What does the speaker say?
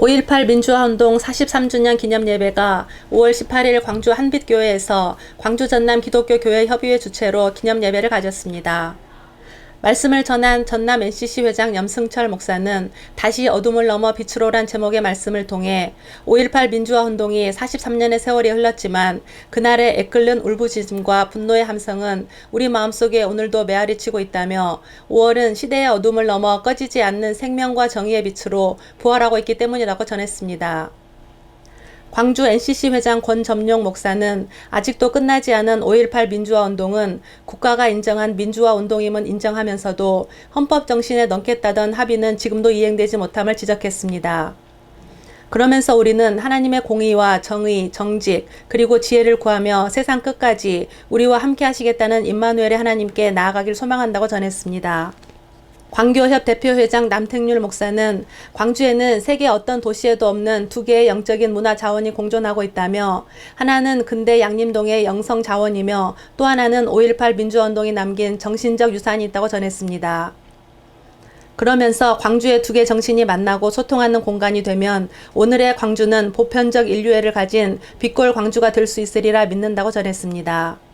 5.18 민주화운동 43주년 기념 예배가 5월 18일 광주 한빛교회에서 광주 전남 기독교 교회 협의회 주최로 기념 예배를 가졌습니다. 말씀을 전한 전남 NCC 회장 염승철 목사는 다시 어둠을 넘어 빛으로란 제목의 말씀을 통해 5.18 민주화 운동이 43년의 세월이 흘렀지만 그날의 애끓는 울부짖음과 분노의 함성은 우리 마음속에 오늘도 메아리 치고 있다며 5월은 시대의 어둠을 넘어 꺼지지 않는 생명과 정의의 빛으로 부활하고 있기 때문이라고 전했습니다. 광주 NCC 회장 권점용 목사는 아직도 끝나지 않은 5.18 민주화 운동은 국가가 인정한 민주화 운동임은 인정하면서도 헌법 정신에 넘겠다던 합의는 지금도 이행되지 못함을 지적했습니다. 그러면서 우리는 하나님의 공의와 정의, 정직, 그리고 지혜를 구하며 세상 끝까지 우리와 함께 하시겠다는 임마누엘의 하나님께 나아가길 소망한다고 전했습니다. 광교협 대표회장 남택률 목사는 광주에는 세계 어떤 도시에도 없는 두 개의 영적인 문화 자원이 공존하고 있다며 하나는 근대 양림동의 영성 자원이며 또 하나는 5.18 민주운동이 남긴 정신적 유산이 있다고 전했습니다. 그러면서 광주의 두 개 정신이 만나고 소통하는 공간이 되면 오늘의 광주는 보편적 인류애를 가진 빛골 광주가 될 수 있으리라 믿는다고 전했습니다.